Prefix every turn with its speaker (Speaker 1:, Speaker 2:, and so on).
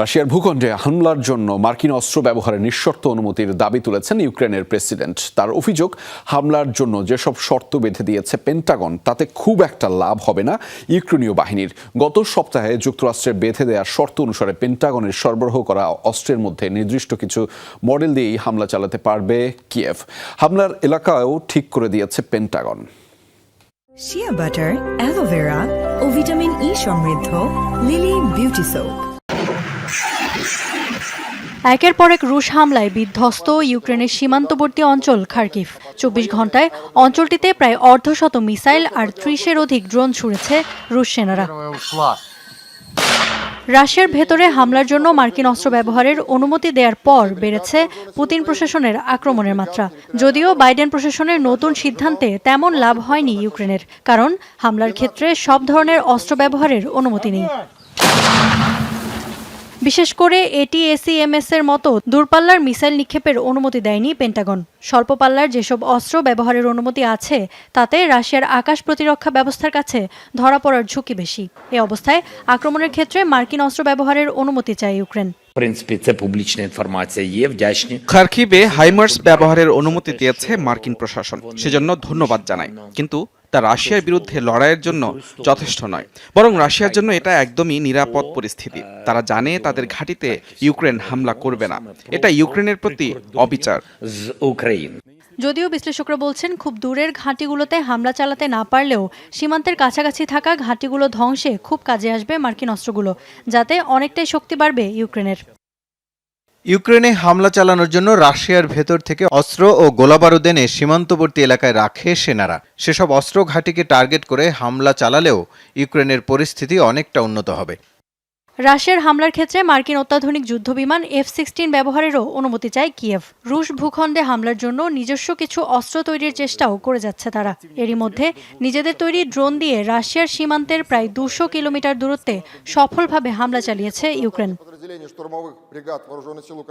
Speaker 1: রাশিয়ার ভূখণ্ডে হামলার জন্য মার্কিন অস্ত্র ব্যবহারের নিঃশর্ত অনুমতির দাবি তুলেছেন ইউক্রেনের প্রেসিডেন্ট। তার অভিযোগ, হামলার জন্য যেসব শর্ত বেঁধে দিয়েছে পেন্টাগন, তাতে খুব একটা লাভ হবে না ইউক্রেনীয় বাহিনীর। গত সপ্তাহে যুক্তরাষ্ট্রের বেঁধে দেওয়া শর্ত অনুসারে পেন্টাগনের সরবরাহ করা অস্ত্রের মধ্যে নির্দিষ্ট কিছু মডেল দিয়েই হামলা চালাতে পারবে কিয়েভ। হামলার এলাকাও ঠিক করে দিয়েছে Pentagon.
Speaker 2: Shea butter aloe vera ও ভিটামিন ই সমৃদ্ধ লিলি বিউটি সোপ
Speaker 3: একের পর এক রুশ হামলায় বিধ্বস্ত ইউক্রেনের সীমান্তবর্তী অঞ্চল খার্কিভ। চব্বিশ ঘন্টায় অঞ্চলটিতে প্রায় অর্ধশত মিসাইল আর ত্রিশের অধিক ড্রোন ছুড়েছে রুশ সেনারা। রাশিয়ার ভেতরে হামলার জন্য মার্কিন অস্ত্র ব্যবহারের অনুমতি দেওয়ার পর বেড়েছে পুতিন প্রশাসনের আক্রমণের মাত্রা। যদিও বাইডেন প্রশাসনের নতুন সিদ্ধান্তে তেমন লাভ হয়নি ইউক্রেনের, কারণ হামলার ক্ষেত্রে সব ধরনের অস্ত্র ব্যবহারের অনুমতি নেই। বিশেষ করে এটি এসিএমএস এর মতো দূরপাল্লার মিসাইল নিক্ষেপের অনুমতি দেয়নি পেন্টাগন। স্বল্প পাল্লার যেসব অস্ত্র ব্যবহারের অনুমতি আছে তাতে রাশিয়ার আকাশ প্রতিরক্ষা ব্যবস্থার কাছে ধরা পড়ার ঝুঁকি বেশি। এ অবস্থায় আক্রমণের ক্ষেত্রে মার্কিন অস্ত্র ব্যবহারের অনুমতি চায় ইউক্রেন।
Speaker 4: খার্কিবে হাইমার্স ব্যবহারের অনুমতি দিয়েছে মার্কিন প্রশাসন। সেজন্য ধন্যবাদ জানাই। কিন্তু তা রাশিয়ার বিরুদ্ধে লড়াইয়ের জন্য যথেষ্ট নয়। বরং রাশিয়ার জন্য এটা একদমই নিরাপদ পরিস্থিতি। তারা জানে তাদের ঘাঁটিতে ইউক্রেন হামলা করবে না। এটা ইউক্রেনের প্রতি অবিচার।
Speaker 3: যদিও বিশ্লেষকরা বলছেন, খুব দূরের ঘাঁটিগুলোতে হামলা চালাতে না পারলেও সীমান্তের কাছাকাছি থাকা ঘাঁটিগুলো ধ্বংসে খুব কাজে আসবে মার্কিন অস্ত্রগুলো, যাতে অনেকটাই শক্তি বাড়বে ইউক্রেনের।
Speaker 5: ইউক্রেনে হামলা চালানোর জন্য রাশিয়ার ভেতর থেকে অস্ত্র ও গোলাবারুদ এনে সীমান্তবর্তী এলাকায় রাখে সেনারা। সেসব অস্ত্র ঘাঁটিকে টার্গেট করে হামলা চালালেও ইউক্রেনের পরিস্থিতি অনেকটা উন্নত হবে।
Speaker 3: রাশিয়ার হামলার ক্ষেত্রে মার্কিন অত্যাধুনিক যুদ্ধবিমান এফ সিক্সটিন ব্যবহারেরও অনুমতি চায় কিয়েভ। রুশ ভূখণ্ডে হামলার জন্য নিজস্ব কিছু অস্ত্র তৈরির চেষ্টাও করে যাচ্ছে তারা। এরই মধ্যে নিজেদের তৈরি ড্রোন দিয়ে রাশিয়ার সীমান্তের প্রায় দুশো কিলোমিটার দূরত্বে সফলভাবে হামলা চালিয়েছে ইউক্রেন।
Speaker 6: подразделений штурмовых бригад Вооруженных сил